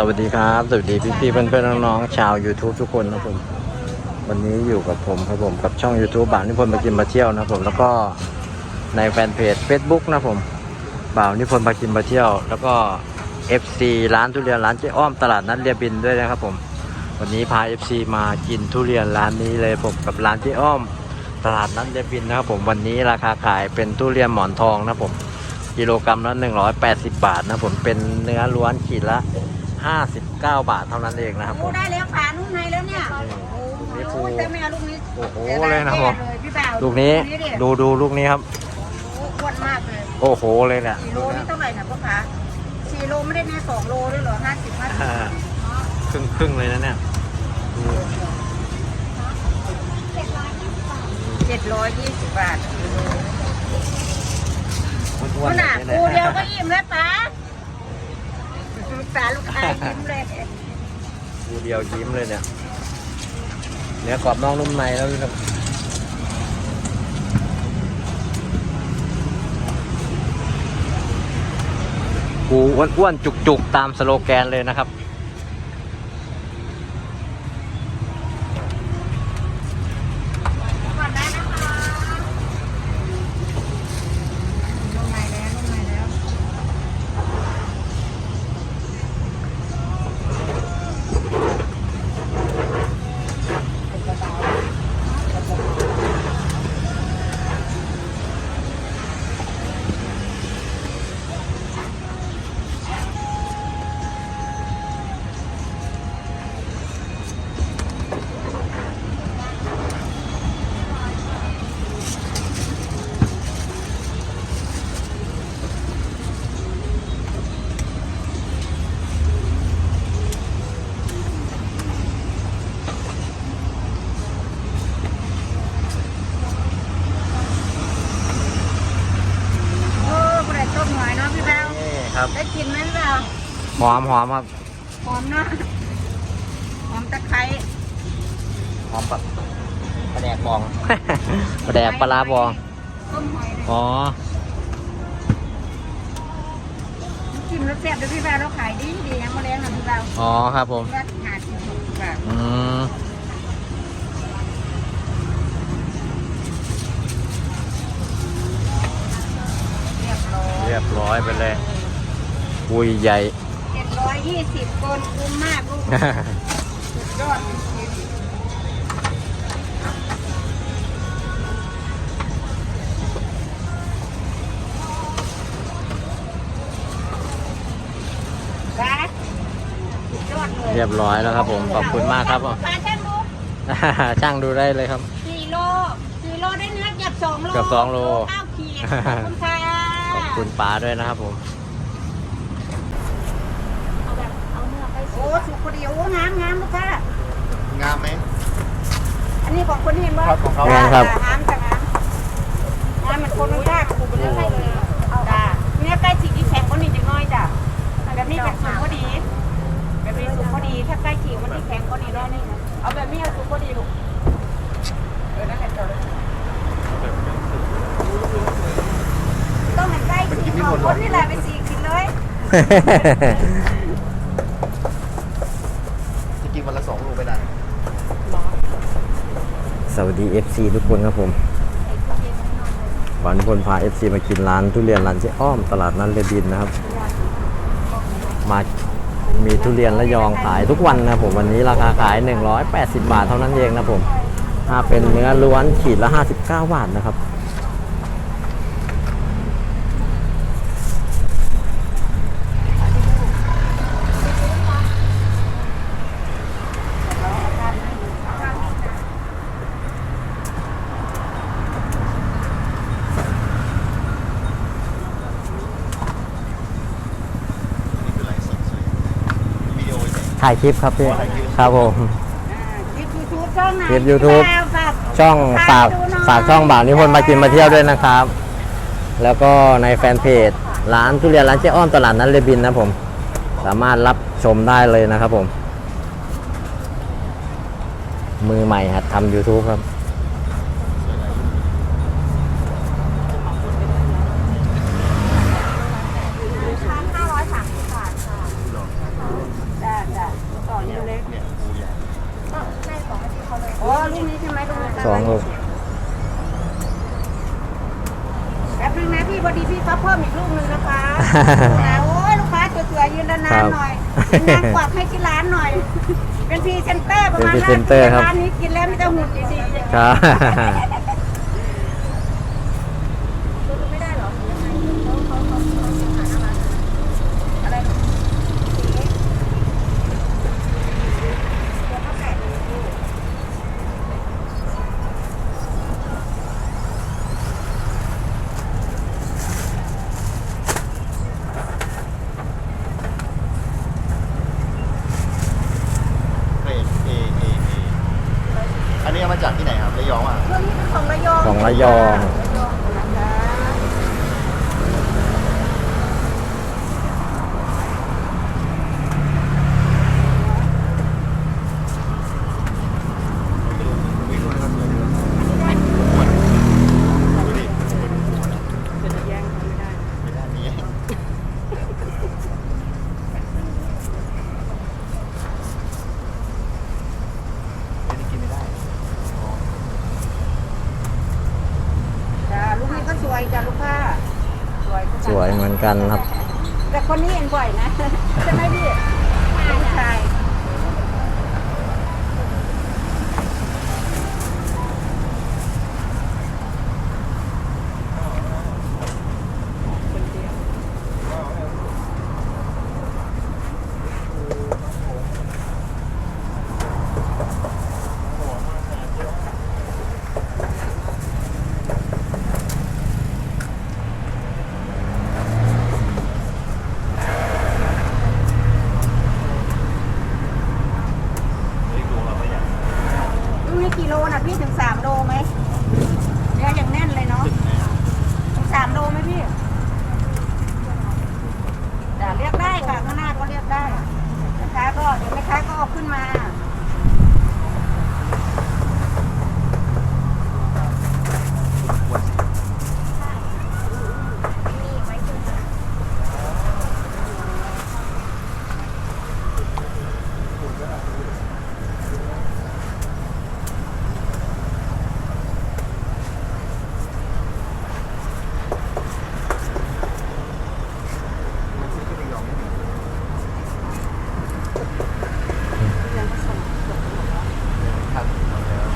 สวัสดีครับ สวัสดีพี่พี่ๆเพื่อนเพื่อนๆน้องๆชาว YouTube ทุกคนนะผม วันนี้อยู่กับผมครับผมกับช่อง YouTube บ่าวนิพนธ์มากินมาเที่ยวนะผมแล้วก็ในแฟนเพจ Facebook นะผมบ่าวนิพนธ์มากินมาเที่ยว แล้วก็ FC ร้านทุเรียนร้านเจ๊อ้อมตลาดนัดเรียบินด้วยนะครับผม วันนี้พา FC มากินทุเรียนร้านนี้เลยผมกับร้านเจ๊อ้อมตลาดนัดเรียบินนะครับผมวันนี้ราคาขายเป็นทุเรียนหมอนทองนะผมกิโลกรัมละ180 บาทนะผมเป็นเนื้อล้วนขีดละ 59 บาทเท่านั้นเองนะครับผโอ้ม ได้แล้วขาลูกในแล้วเนี่ยนี่โอ้ปูโหแต่ไม่เอาลูกนี้โอ้โหสีดาเลยนะผมแเลยพี่บ่าวลูกนี้ดิดูดูลูกนี้ครับ โอ้อ้วนมากเลยโอ้โหเลยเนี่ยสี่โลนี่เท่าไหร่นะพ่อคะสี่โลไม่ได้แน่สองโลด้วยเหรอห้าสิบห้าสิบอ่าครึ่งครึ่งเลยนะเนี่ยเจ็ดร้อยยี่สิบบาท อ้วนขๆนาดเลยกูเดีเนี่ยวยก็อิ่มแล้วป้า ตาลูกค้ายิ้มเลยปูเดียวยิ้มเลยเนี่ยเนื้อกรอบนอกนุ่มในแล้วครับกูอ้วนๆจุกๆ ตามสโลแกนเลยนะครับ หอมหอมครับ หอมเนาะหอมตะไคร้หอมแบบปลาแดกบอง ปลาแดกปลาลาบอง ต้มหอยเลยอ๋อ กินรสแซ่บเด้วยพี่แป๊วเราขายดีดีนะมะเร็งนะพี่แป๊วอ๋อครับผมรัดหาสิบหกบาทอืมเรียบร้อยเรียบร้อยไปเลยปุยใหญ่เจ็ด ร้อยยี่สิบคนคุ้มมากลูกสุดยอดจริงๆนะสุดยอดเลยเรียบร้อยแล้วครับผม ขอบคุณมากครับผม ปลาช่างดูช่างดูได้เลยครับ สี่โลสี่โลได้เนื้อเกือบสองโลเกือบสองโล เก้าขีดขอบคุณค่ะ ขอบคุณป้าด้วยนะครับผม เอาแบบเอาเนื้อไปโอ้สุกพอดีโอ้งามงามลูกค้างามไหม อันนี้ ของคนเห็นบ่ครับของเขาจ้งามครับงามจ้ะงามงามเหมือนคนมันกล้าขู่ไปเรื่อยๆเลยเอาจ้าเนื้อใกล้ฉีกที่แข็งกว่านี้จะน้อยจ้ะแบบนี้เป็นสุกพอดีแบบนี้สุกพอดีถ้าใกล้ฉีกมันที่แข็งกว่านี้น้อยนึงเอาแบบนี้เอาสุกพอดีลูกเออนั่นแหละจ้ะต้องเหมือนใกล้ฉีกของคนนี่แหละไปฉีกกินเลย จะกินวันละสองลูกไม่ได้ สวัสดี FC ทุกคนครับผมขวัญพลพา FC มากินร้านทุเรียนร้านเจ๊อ้อมตลาดนัดเรดินนะครับ มามีทุเรียนระยองขายทุกวันนะผมวันนี้ราคาขาย 180 บาทเท่านั้นเองนะผมถ้าเป็นเนื้อล้วนขีดละ 59 บาทนะครับ ถ่ายคลิปครับพี่ ครับผม คลิปยูทูบช่องไหนคลิป YouTube ฝากช่องฝากดูหน่อยฝากช่องบ่าวนิพนธ์มากินมาเที่ยวด้วยนะครับ แล้วก็ในแฟนเพจร้านทุเรียนร้านเจ๊อ้อมตลาดนัดเรบินนะผม สามารถรับชมได้เลยนะครับผม มือใหม่หัดทำ YouTube ครับ นี่เล็ก เนี่ยปูใหญ่ ก็ให้สองให้พี่เขาเลยอ๋อลูกนี้ใช่ไหมลูกนี้ สองลูก แป๊บนึงนะพี่พอดีพี่เขาเพิ่มอีกลูกนึงนะคะนะ โอ้ยลูกค้าสวยๆยืนนานๆหน่อยเป็นนางกวักให้ที่ร้านหน่อย เป็นพรีเซนเตอร์ประมาณเป็นพรีเซนเตอร์ครับ ร้านนี้กินแล้วไม่ต้องหุ่นดีๆ ครับ ไม่ได้หรอยังไงเขาเขาเขาเขาหาหน้าร้านอะไรลูกเดี๋ยวเขาแกะดู เกรด A A A อันนี้เอามาจากที่ไหนครับระยองอะเครื่องนี้เป็นของระยองของระยองระยองนะคะ ไม่รู้นะครับเลยดูดิจะแย่งไม่ได้ ไม่ได้นี่ไม่ได้กินไม่ได้ จ้าลูกนี้ก็สวยจ้าลูกค้าสวย สวยเหมือน กันครับ แต่คนนี้เห็นบ่อยนะ ใช่ไหมพี่ผู้ชาย ไม่รู้เราไม่อยาก ลูกนี้กี่ โลนะพี่ถึงสามโลไหมเนื้ออย่างแน่นเลยเนาะถึงสามโลไหมพี่แต่เรียกได้ค่ะข้างหน้าก็เรียกได้แม่ค้าก็เดี๋ยวแม่ค้าก็เอาขึ้นมา มันซื้อที่ระยองไม่มีครับเอาแล้ว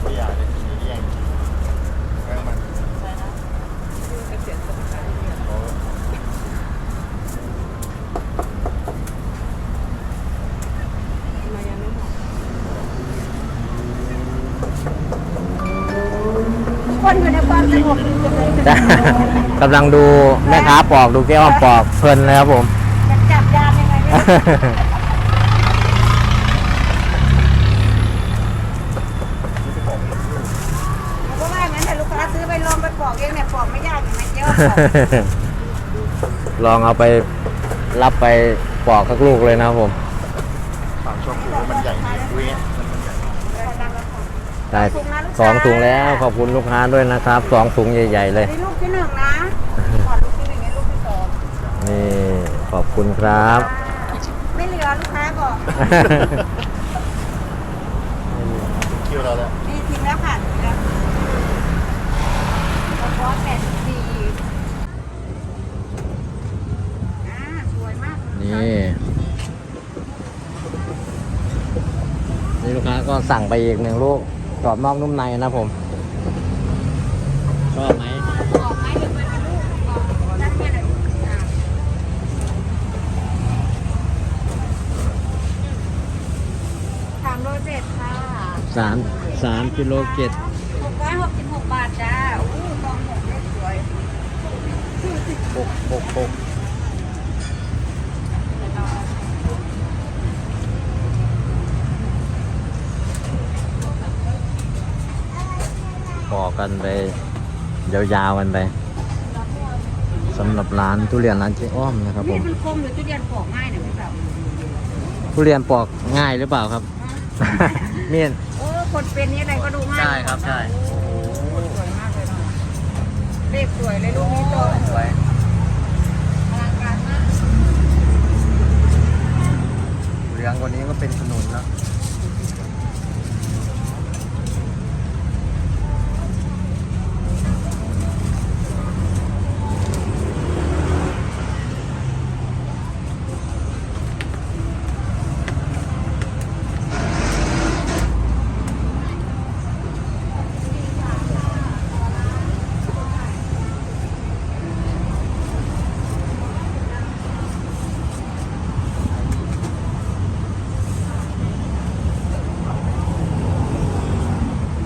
ไม่อยากเลยทีนี้แย่งแย่งมันโอ้ คนอยู่ในความสงบดี จังเลยจ้ะกำลังดูแม่ค้าปอกดูแก้วปอกเพลินเลยครับผม จะจับยามยังไงไม่รู้เพราะว่างั้นแต่ลูกค้าซื้อไปลองไปปอกเองเนี่ยปอกไม่ยากอย่างนั้นเยอะลองเอาไปรับไปปอกสักลูกเลยนะครับผม ปากช่องปูมันใหญ่ดีเว้ย มันใหญ่ได้สองถุงแล้วขอบคุณลูกค้าด้วยนะครับสองถุงใหญ่ ๆ เลย นี่ลูกที่หนึ่งนะก่อนลูกที่หนึ่งเนี่ยลูกที่สองนี่ขอบคุณครับ ไม่เหลือลูกค้าบอกคิวเราแล้วมีทิ้งแล้วค่ะทิ้งแล้วกระเพาะแปดสิบสี่อ่าสวยมากนี่ นี่ลูกค้าก็สั่งไปอีกหนึ่งลูก กรอบนอกนุ่มในนะผมชอบไหมออกไหมหรือเป็นลูกออกได้แค่ไหนลูกอ่าสามโลเจ็ดค่ะสามสามกิโลเจ็ดหกร้อยหกสิบหกบาทจ้าอู้กองหกได้สวยหกหกหก กันไปยาวๆกันไปสำหรับร้านทุเรียนร้านเจ๊อ้อมนะครับผนี่มมันคมหรือทุเรียนปอกง่ายเนี่ยพี่สาวทุเรียนปอกง่ายหรือเปล่าครับ เมียน โอ้คนเป็นนี่อะไรก็ดูง่ายใช่ครับใช่ โอ้สวยมากเลยเนาะเลขสวยเลยลูกนี้โตสวยอลังการมาก เหลืองกว่านี้ก็เป็นขนุนแล้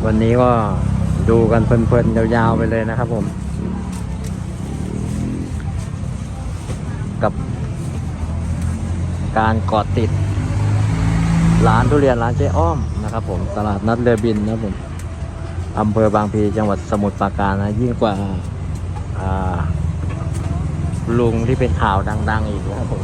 วันนี้ก็ดูกันเพลินๆยาวๆไปเลยนะครับผม กับ การเกาะติด ร้านทุเรียนร้านเจ๊อ้อมนะครับผม ตลาดนัดเรือบินนะผมอำเภอบางพีจังหวัดสมุทรปราการนะยิ่งกว่าลุงที่เป็นข่าวดัง ๆ อีกนะครับผม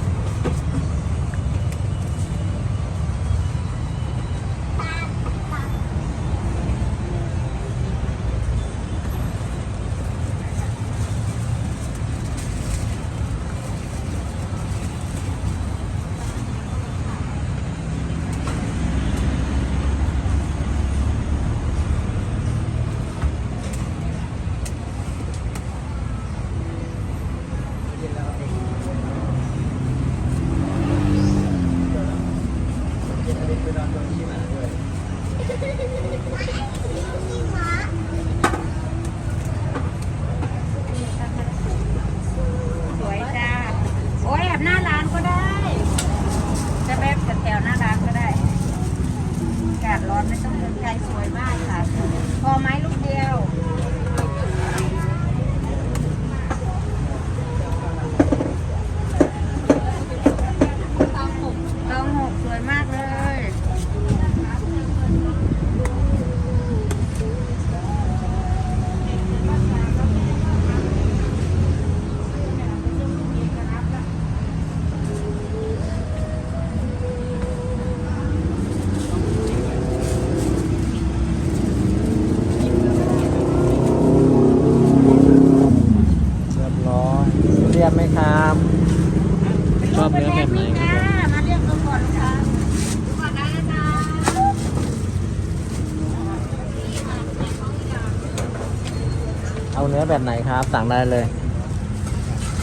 เอาเนื้อแบบไหนครับ สั่งได้เลย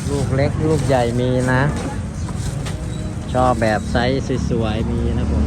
ลูกเล็กลูกใหญ่มีนะ ชอบแบบไซส์สวยๆมีนะผม